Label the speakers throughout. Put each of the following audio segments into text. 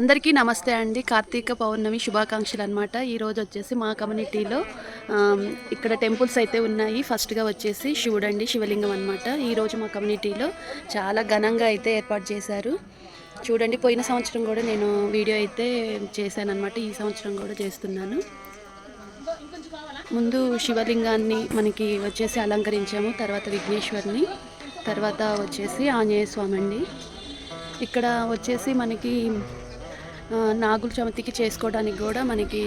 Speaker 1: అందరికీ నమస్తే అండి. కార్తీక పౌర్ణమి శుభాకాంక్షలు అనమాట ఈరోజు వచ్చేసి మా కమ్యూనిటీలో ఇక్కడ టెంపుల్స్ అయితే ఉన్నాయి. ఫస్ట్గా వచ్చేసి శివుడు అండి శివలింగం అనమాట ఈరోజు మా కమ్యూనిటీలో చాలా ఘనంగా అయితే ఏర్పాటు చేశారు. చూడండి పోయిన సంవత్సరం కూడా నేను వీడియో అయితే చేశాను అనమాట ఈ సంవత్సరం కూడా చేస్తున్నాను. ముందు శివలింగాన్ని మనకి వచ్చేసి అలంకరించాము తర్వాత విఘ్నేశ్వరిని తర్వాత వచ్చేసి ఆంజనేయ స్వామి అండి ఇక్కడ వచ్చేసి మనకి నాగుల చవితికి చేసుకోవడానికి కూడా మనకి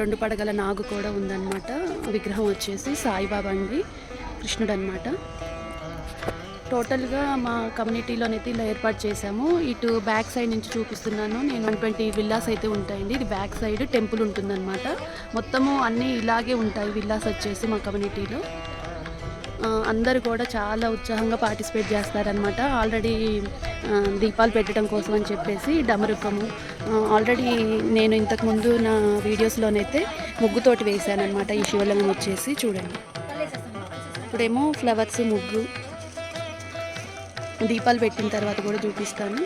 Speaker 1: రెండు పడగల నాగు కూడా ఉందన్నమాట. విగ్రహం వచ్చేసి సాయిబాబా అండి కృష్ణుడు అనమాట టోటల్గా మా కమ్యూనిటీలోనైతే ఇలా ఏర్పాటు చేశాము. ఇటు బ్యాక్ సైడ్ నుంచి చూపిస్తున్నాను. నేను వన్ ట్వంటీ విల్లాస్ అయితే ఉంటాయండి. ఇది బ్యాక్ సైడ్ టెంపుల్ ఉంటుందన్నమాట. మొత్తము అన్నీ ఇలాగే ఉంటాయి విల్లాస్ వచ్చేసి మా కమ్యూనిటీలో. అందరు కూడా చాలా ఉత్సాహంగా పార్టిసిపేట్ చేస్తారనమాట ఆల్రెడీ దీపాలు పెట్టడం కోసం అని చెప్పేసి డమరుకము. ఆల్రెడీ నేను ఇంతకుముందు నా వీడియోస్లోనైతే ముగ్గుతోటి వేశాను అనమాట ఈ శివలింగం వచ్చేసి చూడండి. ఇప్పుడేమో ఫ్లవర్స్ ముగ్గు దీపాలు పెట్టిన తర్వాత కూడా చూపిస్తాను.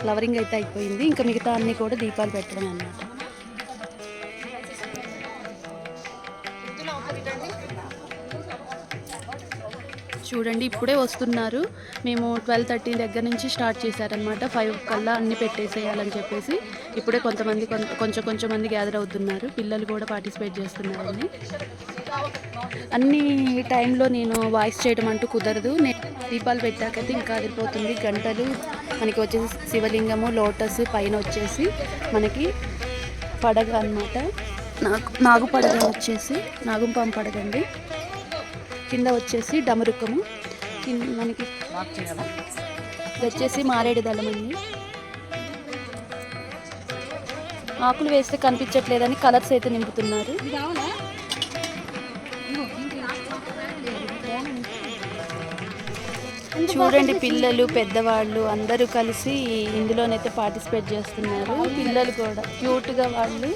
Speaker 1: ఫ్లవరింగ్ అయితే అయిపోయింది. ఇంకా మిగతా అన్నీ కూడా దీపాలు పెట్టడం అన్నమాట. చూడండి ఇప్పుడే వస్తున్నారు. మేము ట్వెల్వ్ థర్టీ దగ్గర నుంచి స్టార్ట్ చేశారనమాట ఫైవ్ కల్లా అన్ని పెట్టేసేయాలని చెప్పేసి ఇప్పుడే కొంతమంది కొంచెం కొంచెం మంది గ్యాదర్ అవుతున్నారు. పిల్లలు కూడా పార్టిసిపేట్ చేస్తున్నారని. అన్ని టైంలో నేను వాయిస్ చేయడం అంటూ కుదరదు. నేను దీపాలు పెట్టాకైతే ఇంకా అదిరిపోతుంది. గంటలు మనకి వచ్చేసి శివలింగము లోటస్ పైన వచ్చేసి మనకి పడగ అనమాట నాకు నాగు పడగ వచ్చేసి నాగుంపాం పడగండి. కింద వచ్చేసి డమరుకము. కింద మనకి ఇది వచ్చేసి మారేడు దళం అండి. ఆకులు వేస్తే కనిపించట్లేదని కలర్స్ అయితే నింపుతున్నారు. చూడండి పిల్లలు పెద్దవాళ్ళు అందరూ కలిసి ఇందులోనైతే పార్టిసిపేట్ చేస్తున్నారు. పిల్లలు కూడా క్యూట్గా వాళ్ళు